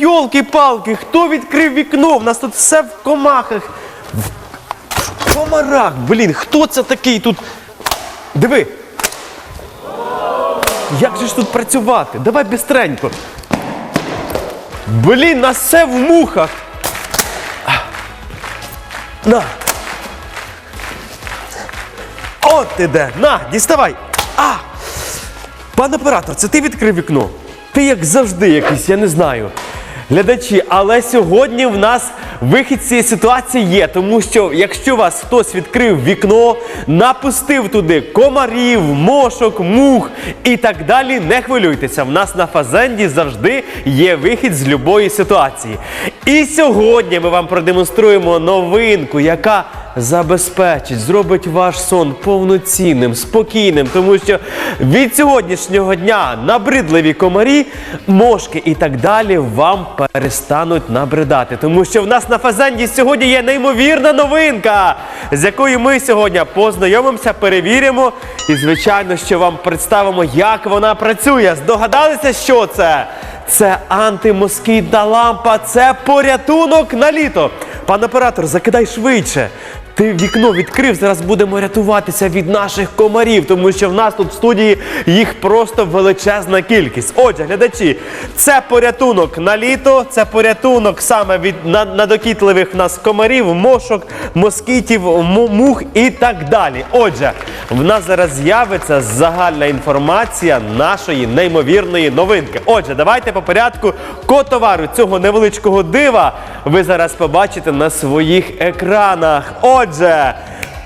Йолки-палки, хто відкрив вікно? У нас тут все в комахах. В комарах, блін, хто це такий тут? Диви. Як же ж тут працювати? Давай бистренько. Блін, нас все в мухах. На. От ти де. На, діставай. А! Пан оператор, це ти відкрив вікно? Ти як завжди якийсь, я не знаю. Глядачі, але сьогодні в нас вихід з цієї ситуації є, тому що якщо вас хтось відкрив вікно, напустив туди комарів, мошок, мух і так далі, не хвилюйтеся. В нас на фазенді завжди є вихід з любої ситуації. І сьогодні ми вам продемонструємо новинку, яка забезпечить, зробить ваш сон повноцінним, спокійним, тому що від сьогоднішнього дня набридливі комарі, мошки і так далі вам перестануть набридати. Тому що в нас на фазенді сьогодні є неймовірна новинка, з якою ми сьогодні познайомимося, перевіримо і, звичайно, що вам представимо, як вона працює. Здогадалися, що це? Це антимоскітна лампа, це порятунок на літо. Пан оператор, закидай швидше. Ти вікно відкрив, зараз будемо рятуватися від наших комарів, тому що в нас тут в студії їх просто величезна кількість. Отже, глядачі, це порятунок на літо, це порятунок саме від надокітливих нас комарів, мошок, москітів, му- мух і так далі. Отже, в нас зараз з'явиться загальна інформація нашої неймовірної новинки. Отже, давайте по порядку код товару цього невеличкого дива ви зараз побачите на своїх екранах. Отже.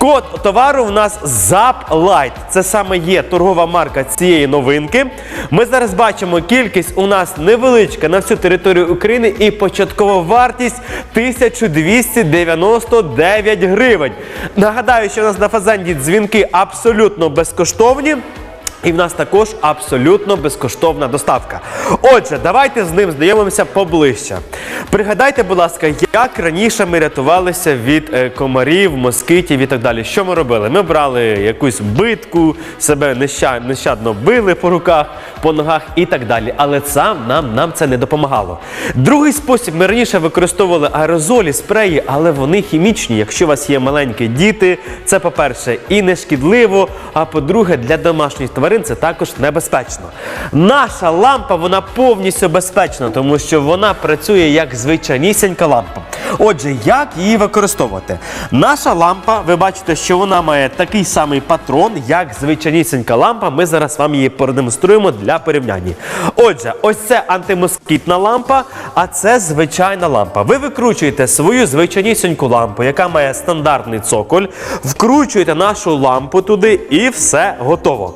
Код товару в нас Zap Lite. Це саме є торгова марка цієї новинки. Ми зараз бачимо кількість у нас невеличка на всю територію України і початкова вартість 1299 гривень. Нагадаю, що у нас на фазенді дзвінки абсолютно безкоштовні. І в нас також абсолютно безкоштовна доставка. Отже, давайте з ним знайомимося поближче. Пригадайте, будь ласка, як раніше ми рятувалися від е, комарів, москитів і так далі. Що ми робили? Ми брали якусь битку, себе нещадно били по руках, по ногах і так далі. Але сам нам, нам це не допомагало. Другий спосіб ми раніше використовували аерозолі, спреї, але вони хімічні. Якщо у вас є маленькі діти, це по-перше, і не шкідливо, а по-друге, для домашніх тварин це також небезпечно. Наша лампа вона повністю безпечна, тому що вона працює як звичайнісінька лампа. Отже, як її використовувати? Наша лампа, ви бачите, що вона має такий самий патрон, як звичайнісінька лампа. Ми зараз вам її продемонструємо для порівняння. Отже, ось це антимоскітна лампа, а це звичайна лампа. Ви викручуєте свою звичайнісіньку лампу, яка має стандартний цоколь, вкручуєте нашу лампу туди і все готово.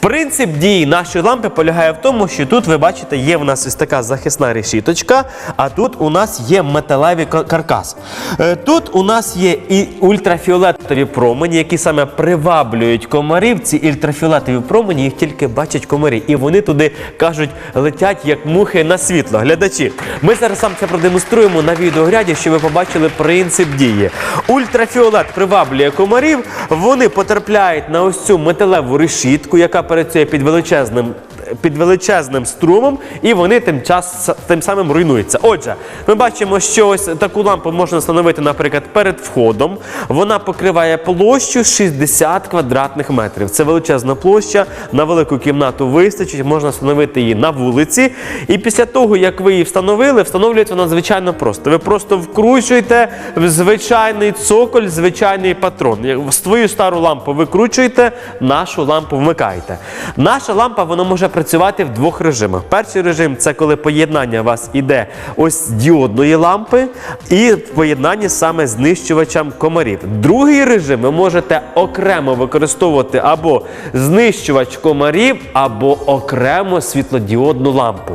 Принцип дії нашої лампи полягає в тому, що тут ви бачите, є в нас ось така захисна решіточка, а тут у нас є металевий ка- каркас. Е, Тут у нас є і ультрафіолетові промені, які саме приваблюють комарів. Ці ультрафіолетові промені їх тільки бачать комарі, і вони туди кажуть, летять як мухи на світло. Глядачі, ми зараз сам це продемонструємо на відеогляді, щоб ви побачили принцип дії. Ультрафіолет приваблює комарів, вони потрапляють на ось цю металеву решітку, яка працює під величезним. Під величезним струмом, і вони тим час тим самим руйнуються. Отже, ми бачимо, що ось таку лампу можна встановити, наприклад, перед входом. Вона покриває площу 60 квадратних метрів. Це величезна площа. На велику кімнату вистачить, можна встановити її на вулиці. І після того, як ви її встановили, встановлюється вона звичайно просто. Ви просто вкручуєте в звичайний цоколь, звичайний патрон. Свою стару лампу викручуєте, нашу лампу вмикаєте. Наша лампа вона може працювати в двох режимах. Перший режим це коли поєднання у вас іде ось діодної лампи і в поєднанні саме знищувачем комарів. Другий режим ви можете окремо використовувати або знищувач комарів, або окремо світлодіодну лампу.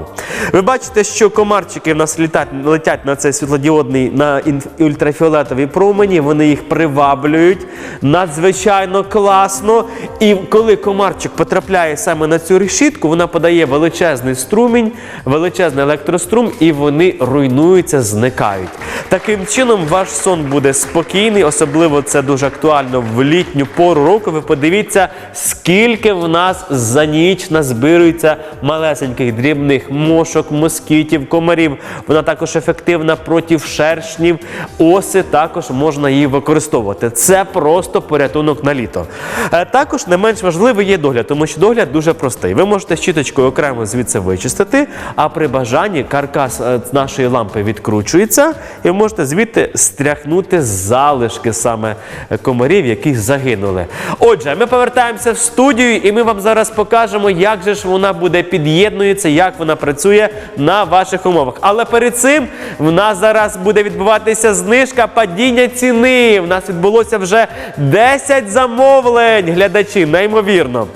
Ви бачите, що комарчики в нас літать, летять на цей світлодіодний на ультрафіолетові промені, вони їх приваблюють надзвичайно класно. І коли комарчик потрапляє саме на цю решітку, вона подає величезний струмінь, величезний електрострум, і вони руйнуються, зникають. Таким чином, ваш сон буде спокійний, особливо це дуже актуально в літню пору року. Ви подивіться, скільки в нас за ніч назбирується малесеньких дрібних мошок, москітів, комарів. Вона також ефективна проти шершнів, оси. Також можна її використовувати. Це просто порятунок на літо. Е, Також не менш важливий є догляд, тому що догляд дуже простий. Ви можете щіточкою окремо звідси вичистити, а при бажанні каркас е, нашої лампи відкручується, і ви можете звідти стряхнути залишки саме е, комарів, які загинули. Отже, ми повертаємося в студію, і ми вам зараз покажемо, як же ж вона буде під'єднується, як вона працює на ваших умовах. Але перед цим в нас зараз буде відбуватися знижка падіння ціни. В нас відбулося вже 10 замовлень глядачів, неймовірно.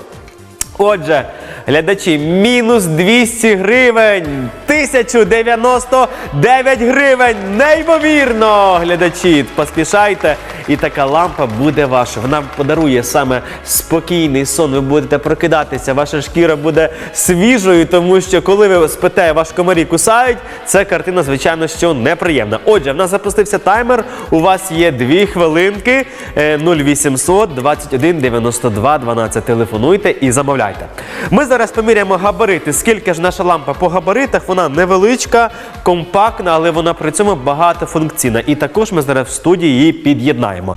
Отже, глядачі, мінус 200 гривень, 1099 гривень. Неймовірно, глядачі, поспішайте, і така лампа буде ваша. Вона подарує саме спокійний сон. Ви будете прокидатися, ваша шкіра буде свіжою, тому що коли ви спите, ваш комарі кусають, це картина, звичайно, що неприємна. Отже, в нас запустився таймер. У вас є 2 хвилинки е, 0800 21 92 12. Телефонуйте і замовляйте. Ми зараз поміряємо габарити. Скільки ж наша лампа по габаритах? Вона невеличка, компактна, але вона при цьому багатофункційна. І також ми зараз в студії її під'єднаємо.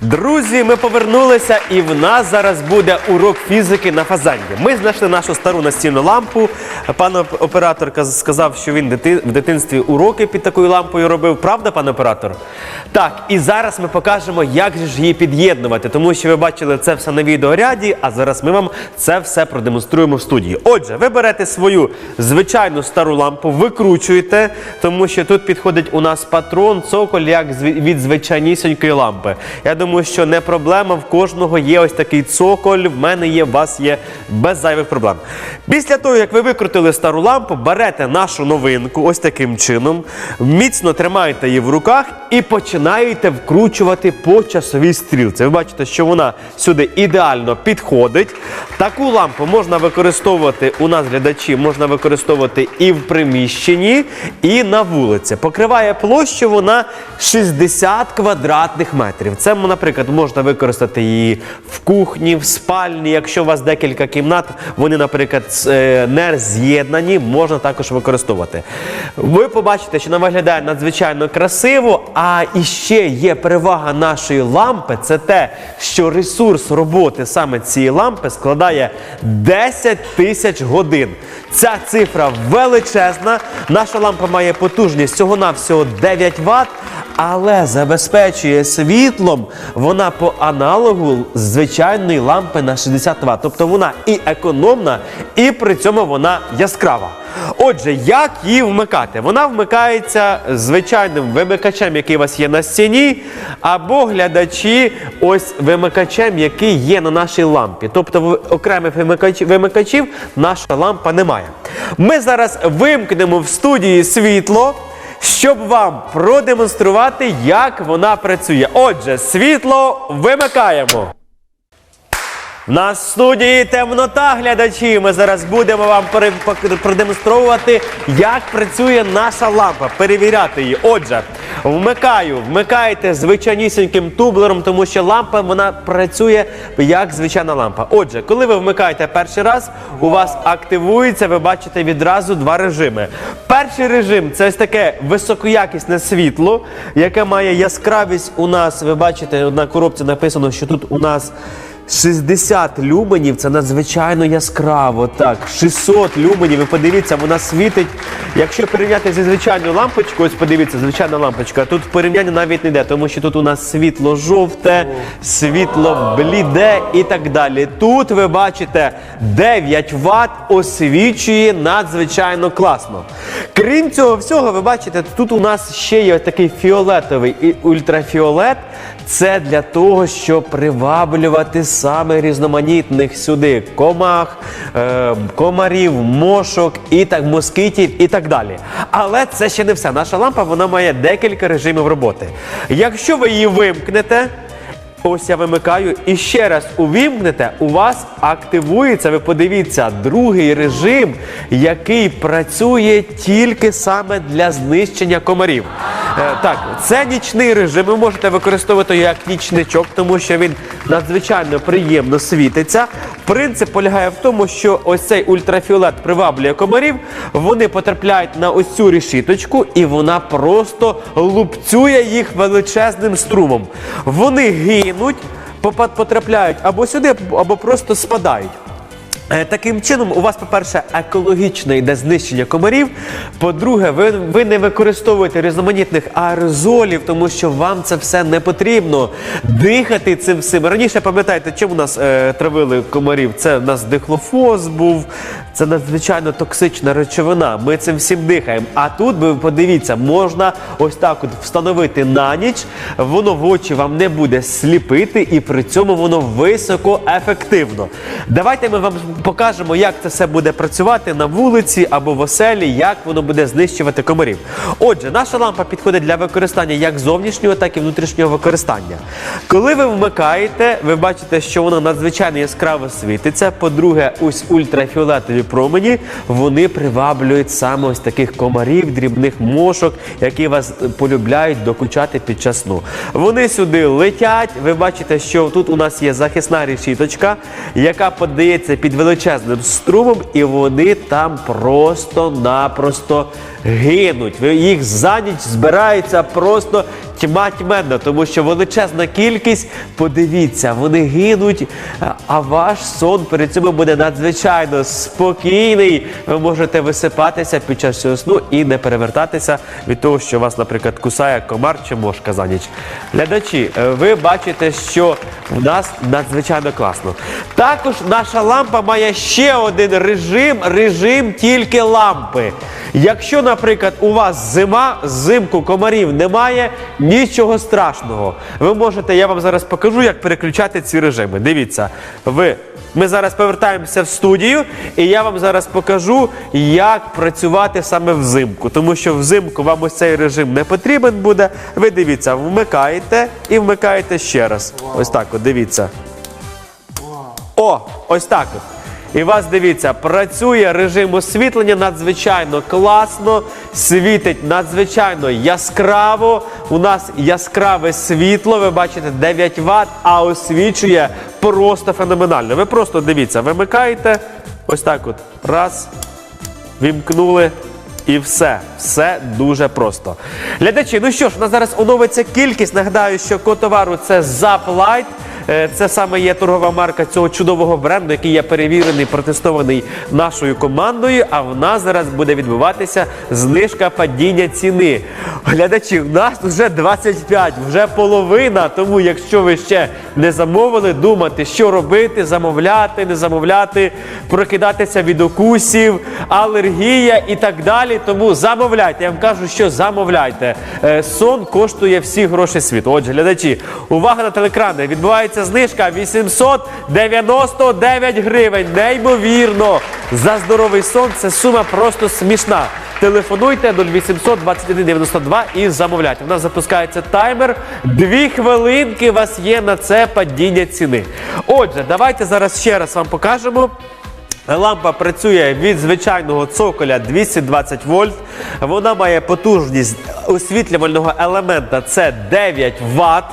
Друзі, ми повернулися, і в нас зараз буде урок фізики на фазанді. Ми знайшли нашу стару настільну лампу. Пан оп- оператор сказав, що він в дитинстві уроки під такою лампою робив. Правда, пан оператор? Так, і зараз ми покажемо, як же ж її під'єднувати, тому що ви бачили це все на відеоряді, а зараз ми вам це все продемонструємо в студії. Отже, ви берете свою звичайну стару лампу, викручуєте, тому що тут підходить у нас патрон, цоколь, як від звичайнісінької лампи. Я думаю, що не проблема. В кожного є ось такий цоколь. В мене є, в вас є без зайвих проблем. Після того, як ви викрутили стару лампу, берете нашу новинку ось таким чином, міцно тримаєте її в руках і починаєте вкручувати по часовій стрілці. Ви бачите, що вона сюди ідеально підходить. Таку лампу можна використовувати у нас глядачі, можна використовувати і в приміщенні, і на вулиці. Покриває площу вона 60 квадратних метрів. Це, наприклад, можна використати її в кухні, в спальні. Якщо у вас декілька кімнат, вони, наприклад, е, не з'єднані, можна також використовувати. Ви побачите, що вона виглядає надзвичайно красиво, а іще є перевага нашої лампи це те, що ресурс роботи саме цієї лампи складає 10 тисяч годин. Ця цифра величезна. Наша лампа має потужність всього-навсього 9 Вт, але забезпечує світлом вона по аналогу звичайної лампи на 60 Вт. Тобто вона і економна, і при цьому вона яскрава. Отже, як її вмикати? Вона вмикається звичайним вимикачем, який у вас є на стіні, або глядачі ось вимикачем, який є на нашій лампі. Тобто окремих вимикач- вимикачів наша лампа не має. Ми зараз вимкнемо в студії світло. Щоб вам продемонструвати, як вона працює. Отже, світло вимикаємо. В нас в студії темнота, глядачі. Ми зараз будемо вам продемонструвати, як працює наша лампа, перевіряти її. Отже, вмикаю, вмикаєте звичайнісіньким тублером, тому що лампа вона працює як звичайна лампа. Отже, коли ви вмикаєте перший раз, у вас активується, ви бачите відразу два режими. Перший режим це ось таке високоякісне світло, яке має яскравість у нас. Ви бачите, на коробці написано, що тут у нас. 60 люменів це надзвичайно яскраво. Так, 600 люменів. Ви подивіться, вона світить. Якщо порівняти зі звичайною лампочкою, ось подивіться, звичайна лампочка. Тут порівняння навіть не йде, тому що тут у нас світло жовте, світло бліде і так далі. Тут ви бачите 9 Вт освічує надзвичайно класно. Крім цього всього, ви бачите, тут у нас ще є такий фіолетовий і ультрафіолет. Це для того, щоб приваблювати саме різноманітних сюди комах, е, комарів, мошок і так москитів і так далі. Але це ще не все. Наша лампа вона має декілька режимів роботи. Якщо ви її вимкнете, Ось я вимикаю і ще раз увімкнете, у вас активується, ви подивіться, другий режим, який працює тільки саме для знищення комарів. Е, так, це нічний режим. Ви можете використовувати його як нічничок, тому що він надзвичайно приємно світиться. Принцип полягає в тому, що ось цей ультрафіолет приваблює комарів, вони потрапляють на ось цю решіточку, і вона просто лупцює їх величезним струмом. Вони гинуть, потрапляють або сюди, або просто спадають. Е, Таким чином, у вас, по-перше, екологічне йде знищення комарів. По-друге, ви, ви не використовуєте різноманітних аерозолів, тому що вам це все не потрібно. Дихати цим всім. Раніше пам'ятаєте, чим у нас е, травили комарів? Це у нас дихлофоз був, це надзвичайно токсична речовина. Ми цим всім дихаємо. А тут ви подивіться, можна ось так от встановити на ніч, воно в очі вам не буде сліпити, і при цьому воно високоефективно. Давайте ми вам покажемо, як це все буде працювати на вулиці або в оселі, як воно буде знищувати комарів. Отже, наша лампа підходить для використання як зовнішнього, так і внутрішнього використання. Коли ви вмикаєте, ви бачите, що воно надзвичайно яскраво світиться. По-друге, ось ультрафіолетові промені вони приваблюють саме ось таких комарів, дрібних мошок, які вас полюбляють докучати під час сну. Вони сюди летять. Ви бачите, що тут у нас є захисна решіточка, яка подається під величезним струмом, і вони там просто-напросто гинуть. Їх за ніч збирається просто тьма тьменна, тому що величезна кількість, подивіться, вони гинуть, а ваш сон перед цим буде надзвичайно спокійний. Ви можете висипатися під час цього сну і не перевертатися від того, що вас, наприклад, кусає комар чи мошка за ніч. Глядачі, е, ви бачите, що в нас надзвичайно класно. Також наша лампа має ще один режим, режим тільки лампи. Якщо, наприклад, у вас зима, зимку комарів немає, нічого страшного. Ви можете, я вам зараз покажу, як переключати ці режими. Дивіться, ви. Ми зараз повертаємося в студію, і я вам зараз покажу, як працювати саме взимку. Тому що взимку вам ось цей режим не потрібен буде. Ви дивіться, вмикаєте і вмикаєте ще раз. Ось так, от дивіться. О, ось так от. І вас дивіться, працює режим освітлення надзвичайно класно, світить надзвичайно яскраво. У нас яскраве світло, ви бачите 9 Вт, а освічує просто феноменально. Ви просто дивіться, вимикаєте, ось так от. Раз, вімкнули. І все, все дуже просто. Глядачі, ну що ж, у нас зараз оновиться кількість. Нагадаю, що код товару це Заплайт. Е, Це саме є торгова марка цього чудового бренду, який є перевірений, протестований нашою командою. А в нас зараз буде відбуватися знижка падіння ціни. Глядачі, у нас вже 25, вже половина. Тому, якщо ви ще не замовили, думати, що робити, замовляти, не замовляти, прокидатися від укусів, алергія і так далі. Тому замовляйте. Я вам кажу, що замовляйте. Е, Сон коштує всі гроші світу. Отже, глядачі, увага на телекрани. Відбувається знижка 899 гривень. Неймовірно. За здоровий сон це сума просто смішна. Телефонуйте 0800 21 92 і замовляйте. У нас запускається таймер. Дві хвилинки у вас є на це падіння ціни. Отже, давайте зараз ще раз вам покажемо. Лампа працює від звичайного цоколя 220 вольт. Вона має потужність освітлювального елемента це 9 Вт.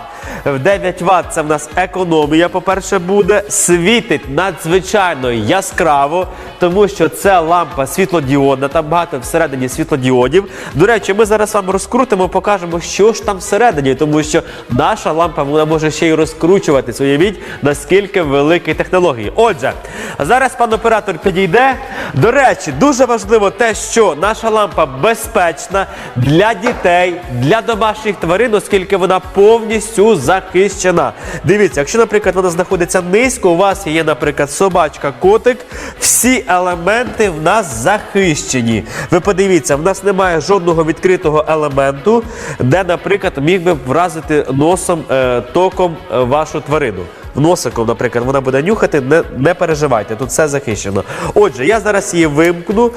В 9 Вт це в нас економія, по-перше, буде. Світить надзвичайно яскраво, тому що це лампа світлодіодна, там багато всередині світлодіодів. До речі, ми зараз вам розкрутимо, покажемо, що ж там всередині, тому що наша лампа вона може ще й розкручуватись. Уявіть, наскільки великі технології. Отже, зараз пан оператор підійде. До речі, дуже важливо те, що наша лампа безпечна для дітей, для домашніх тварин, оскільки вона повністю захищена. Дивіться, якщо, наприклад, вона знаходиться низько, у вас є, наприклад, собачка, котик, всі елементи в нас захищені. Ви подивіться, в нас немає жодного відкритого елементу, де, наприклад, міг би вразити носом е, током е, вашу тварину. Носиком, наприклад, вона буде нюхати, не, не переживайте, тут все захищено. Отже, я зараз її вимкну,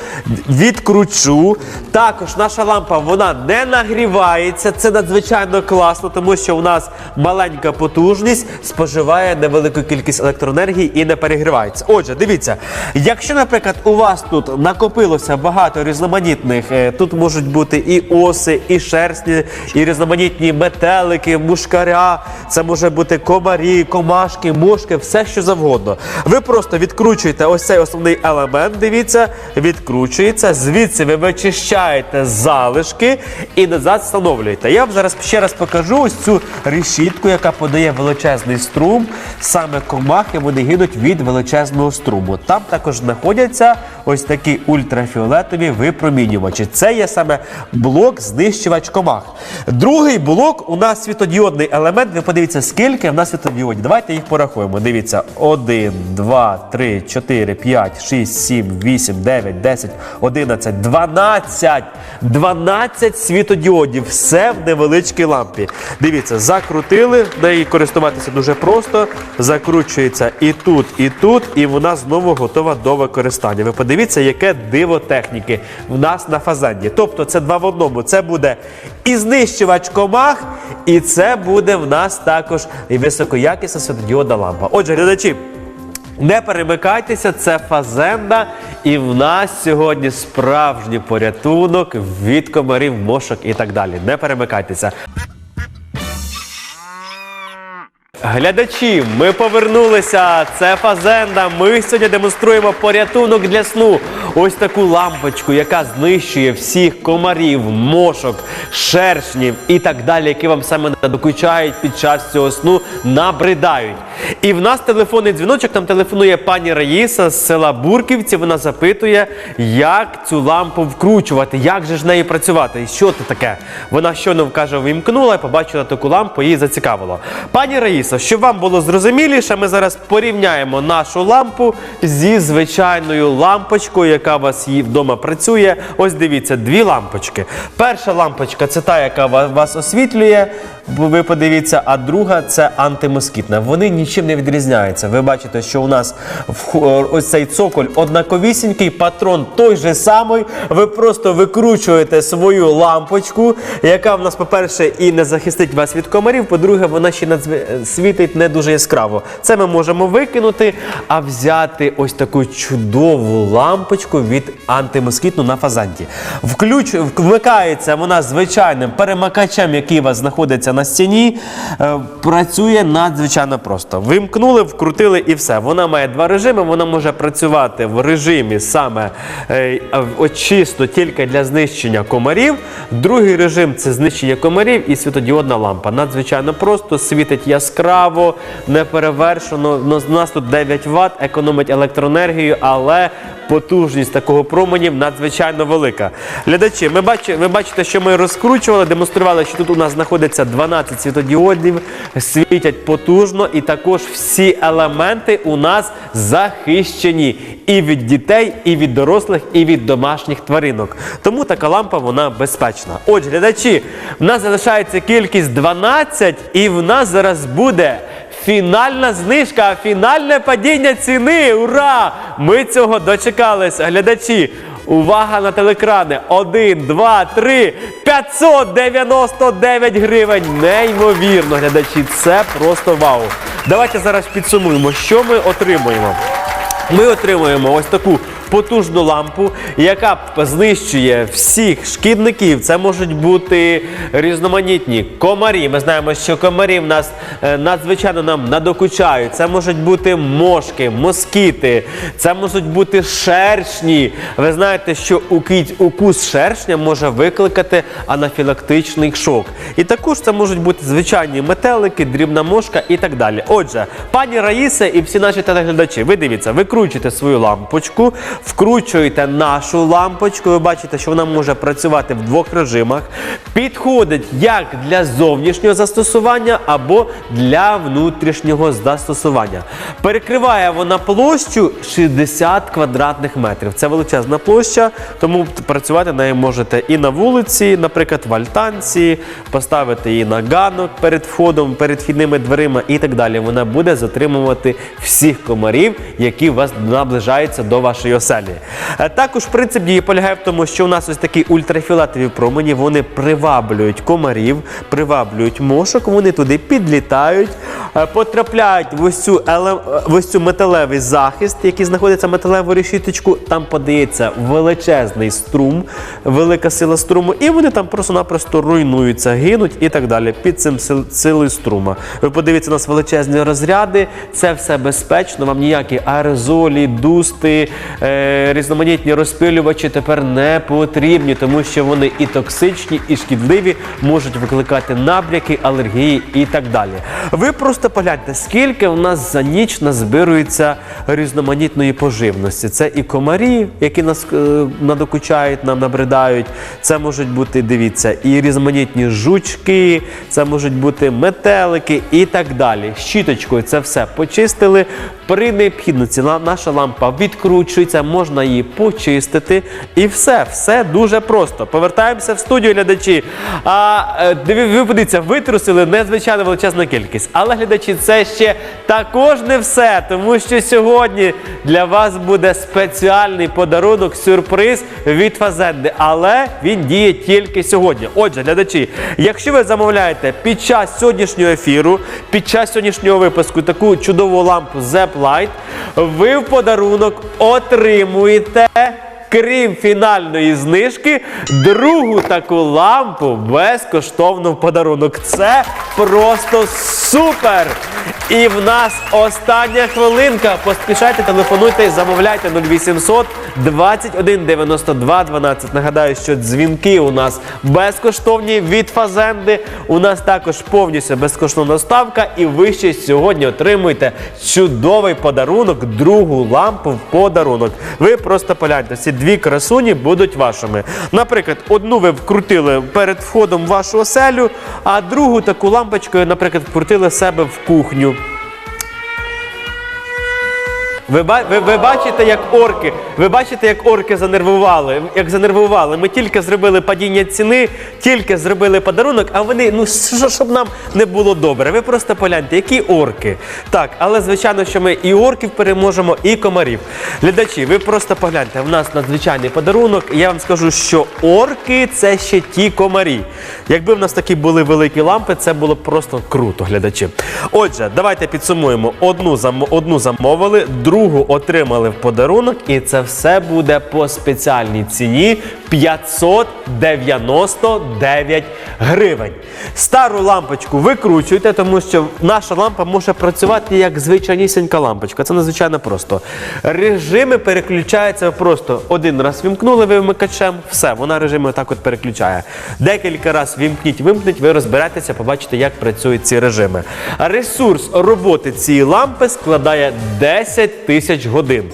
відкручу. Також наша лампа вона не нагрівається. Це надзвичайно класно, тому що у нас маленька потужність споживає невелику кількість електроенергії і не перегрівається. Отже, дивіться, якщо, наприклад, у вас тут накопилося багато різноманітних, е, тут можуть бути і оси, і шерстні, і різноманітні метелики, мушкаря, це може бути комарі, комашки, мошки, все що завгодно. Ви просто відкручуєте ось цей основний елемент, дивіться, відкручується, звідси ви вичищаєте залишки і назад встановлюєте. Я вам зараз ще раз покажу ось цю решітку, яка подає величезний струм. Саме комахи вони гинуть від величезного струму. Там також знаходяться ось такі ультрафіолетові випромінювачі. Це є саме блок знищувач комах. Другий блок у нас світодіодний елемент. Ви подивіться, скільки в нас світодіодів. Давайте їх порахуємо. Дивіться: 1, 2, 3, 4, 5, 6, 7, 8, 9, 10, 11, 12. 12 світодіодів. Все в невеличкій лампі. Дивіться, закрутили, нею користуватися дуже просто. Закручується і тут, і тут, і вона знову готова до використання. Ви подивіться, яке диво техніки в нас на фазенді. Тобто це два в одному. Це буде і знищувач комах, і це буде в нас також і високоякісна світодіодна лампа. Отже, глядачі. Не перемикайтеся, це фазенда, і в нас сьогодні справжній порятунок від комарів, мошок і так далі. Не перемикайтеся. Глядачі, ми повернулися. Це фазенда. Ми сьогодні демонструємо порятунок для сну. Ось таку лампочку, яка знищує всіх комарів, мошок, шершнів і так далі, які вам саме надокучають під час цього сну, набридають. І в нас телефонний дзвіночок. Нам телефонує пані Раїса з села Бурківці. Вона запитує, як цю лампу вкручувати, як же ж нею працювати. І що це таке? Вона щойно каже, вимкнула і побачила таку лампу, її зацікавило. Пані Раїсо, щоб вам було зрозуміліше, ми зараз порівняємо нашу лампу зі звичайною лампочкою, яка у вас вдома працює. Ось дивіться, дві лампочки. Перша лампочка це та, яка вас освітлює. Ви подивіться, а друга це антимоскітна. Вони нічим не відрізняються. Ви бачите, що у нас ось цей цоколь однаковісінький, патрон той же самий. Ви просто викручуєте свою лампочку, яка в нас, по-перше, і не захистить вас від комарів. По-друге, вона ще надзве- світить не дуже яскраво. Це ми можемо викинути, а взяти ось таку чудову лампочку від антимоскітну на фазанті. Включ... Вмикається вона звичайним перемикачем, який у вас знаходиться на стіні. Е, Працює надзвичайно просто. Вимкнули, вкрутили і все. Вона має два режими. Вона може працювати в режимі саме е, чисто тільки для знищення комарів. Другий режим це знищення комарів і світодіодна лампа. Надзвичайно просто, світить яскраво, неперевершено. Ну, У нас тут 9 Вт, економить електроенергію, але потужність такого променів надзвичайно велика. Глядачі, ми бачи, ви бачите, що ми розкручували, демонстрували, що тут у нас знаходиться 12 світодіодів, світять потужно, і також всі елементи у нас захищені і від дітей, і від дорослих, і від домашніх тваринок. Тому така лампа вона безпечна. Отже, глядачі, в нас залишається кількість 12, і в нас зараз буде. Фінальна знижка, фінальне падіння ціни. Ура! Ми цього дочекались. Глядачі, увага на телекрани. Один, два, три, 599 гривень. Неймовірно, глядачі. Це просто вау. Давайте зараз підсумуємо, що ми отримуємо. Ми отримуємо ось таку потужну лампу, яка знищує всіх шкідників. Це можуть бути різноманітні комарі. Ми знаємо, що комарі в нас е, надзвичайно нам надокучають. Це можуть бути мошки, москіти, це можуть бути шершні. Ви знаєте, що укус шершня може викликати анафілактичний шок. І також це можуть бути звичайні метелики, дрібна мошка і так далі. Отже, пані Раїса і всі наші телеглядачі, ви дивіться, викручуєте свою лампочку, вкручуєте нашу лампочку. Ви бачите, що вона може працювати в двох режимах. Підходить як для зовнішнього застосування або для внутрішнього застосування. Перекриває вона площу 60 квадратних метрів. Це величезна площа, тому працювати нею можете і на вулиці, наприклад, в альтанці, поставити її на ганок перед входом, перед вхідними дверима і так далі. Вона буде затримувати всіх комарів, які у вас наближаються до вашої оселі. Е, Також принцип дії полягає в тому, що у нас ось такі ультрафіолетові промені, вони приваблюють комарів, приваблюють мошок, вони туди підлітають, е, потрапляють в ось цю, е, в ось цю металевий захист, який знаходиться металеву решіточку. Там подається величезний струм, велика сила струму, і вони там просто-напросто руйнуються, гинуть і так далі під цим сил- силою струма. Ви подивіться, у нас величезні розряди, це все безпечно. Вам ніякі аерозолі, дусти, різноманітні розпилювачі тепер не потрібні, тому що вони і токсичні, і шкідливі, можуть викликати набряки, алергії і так далі. Ви просто погляньте, скільки в нас за ніч назбирується різноманітної поживності. Це і комарі, які нас е, надокучають, нам набридають. Це можуть бути, дивіться, і різноманітні жучки, це можуть бути метелики і так далі. Щіточкою це все почистили. При необхідності наша лампа відкручується, можна її почистити. І все, все дуже просто. Повертаємося в студію, глядачі. А е, ви подивіться, витрусили незвичайно величезну кількість. Але глядачі, це ще також не все, тому що сьогодні для вас буде спеціальний подарунок, сюрприз від Фазенди. Але він діє тільки сьогодні. Отже, глядачі, якщо ви замовляєте під час сьогоднішнього ефіру, під час сьогоднішнього випуску таку чудову лампу Zep Light, ви в подарунок отримуєте. Крім фінальної знижки, другу таку лампу безкоштовно в подарунок. Це просто супер! І в нас остання хвилинка. Поспішайте, телефонуйте, замовляйте 0800 21 92 12. Нагадаю, що дзвінки у нас безкоштовні від Фазенди. У нас також повністю безкоштовна ставка. І ви ще сьогодні отримуєте чудовий подарунок, другу лампу в подарунок. Ви просто погляньте, ці дві красуні будуть вашими. Наприклад, одну ви вкрутили перед входом в вашу оселю, а другу таку лампочкою, наприклад, вкрутили себе в кухню. Ви, ви, ви бачите, як орки, ви бачите, як орки занервували, як занервували. Ми тільки зробили падіння ціни, тільки зробили подарунок, а вони, ну що, щоб нам не було добре. Ви просто погляньте, які орки. Так, але звичайно, що ми і орків переможемо, і комарів. Глядачі, ви просто погляньте, в нас надзвичайний подарунок. Я вам скажу, що орки це ще ті комарі. Якби в нас такі були великі лампи, це було б просто круто, глядачі. Отже, давайте підсумуємо. Одну. Одну замовили, другу отримали в подарунок, і це все буде по спеціальній ціні 599 гривень. Стару лампочку викручуйте, тому що наша лампа може працювати як звичайнісінька лампочка. Це надзвичайно просто. Режими переключаються просто один раз вімкнули ви вмикачем, все, вона режими так от переключає. Декілька разів вімкніть, вимкніть, ви розберетеся, побачите, як працюють ці режими. Ресурс роботи цієї лампи складає 10 тисяч годин.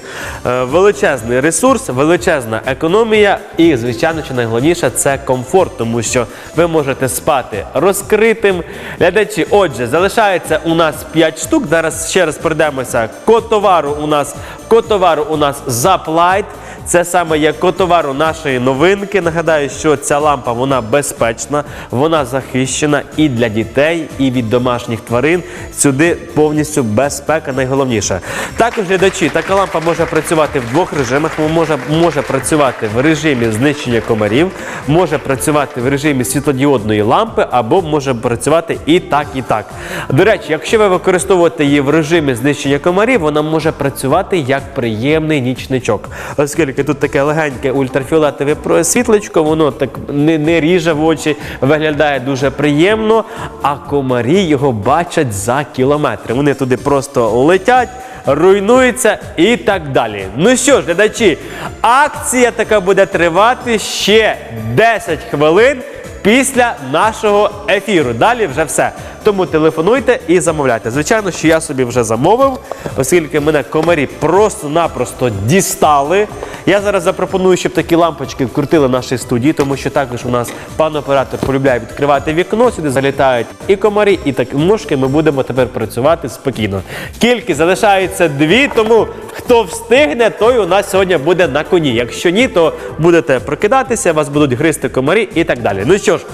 Е, Величезний ресурс, величезна економія і, звичайно, що найголовніше це комфорт, тому що ви можете спати розкритим. Глядачі, отже, залишається у нас 5 штук. Зараз ще раз пройдемося. Котовару у нас котовару у нас Заплайт. Це саме є котовару нашої новинки. Нагадаю, що ця лампа вона безпечна, вона захищена і для дітей, і від домашніх тварин. Сюди повністю безпека найголовніше. Також глядачі, така лампа може працювати в двох режимах. Може, може працювати в режимі знищення комарів, може працювати в режимі світлодіодної лампи, або може працювати і так, і так. До речі, якщо ви використовуєте її в режимі знищення комарів, вона може працювати як приємний нічничок. Оскільки тут таке легеньке ультрафіолетове світлечко, воно так не, не ріже в очі, виглядає дуже приємно, а комарі його бачать за кілометри. Вони туди просто летять. Руйнуються і так далі. Ну що ж, глядачі, акція така буде тривати ще 10 хвилин. після нашого ефіру. Далі вже все. Тому телефонуйте і замовляйте. Звичайно, що я собі вже замовив, оскільки мене комарі просто-напросто дістали. Я зараз запропоную, щоб такі лампочки вкрутили нашій студії, тому що також у нас пан оператор полюбляє відкривати вікно, сюди залітають і комарі, і такі мушки. Ми будемо тепер працювати спокійно. Кількість залишається дві, тому хто встигне, той у нас сьогодні буде на коні. Якщо ні, то будете прокидатися, вас будуть гризти комарі і так далі. Ну що ж,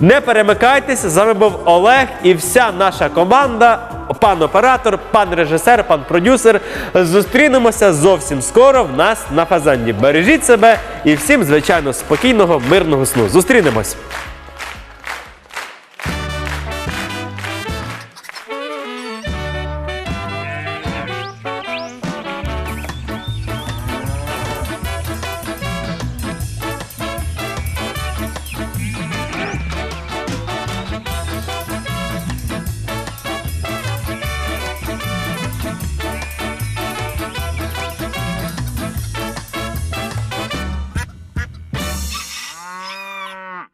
не перемикайтеся. З вами був Олег і вся наша команда. Пан оператор, пан режисер, пан продюсер. Зустрінемося зовсім скоро в нас на фазанді. Бережіть себе і всім, звичайно, спокійного, мирного сну. Зустрінемось!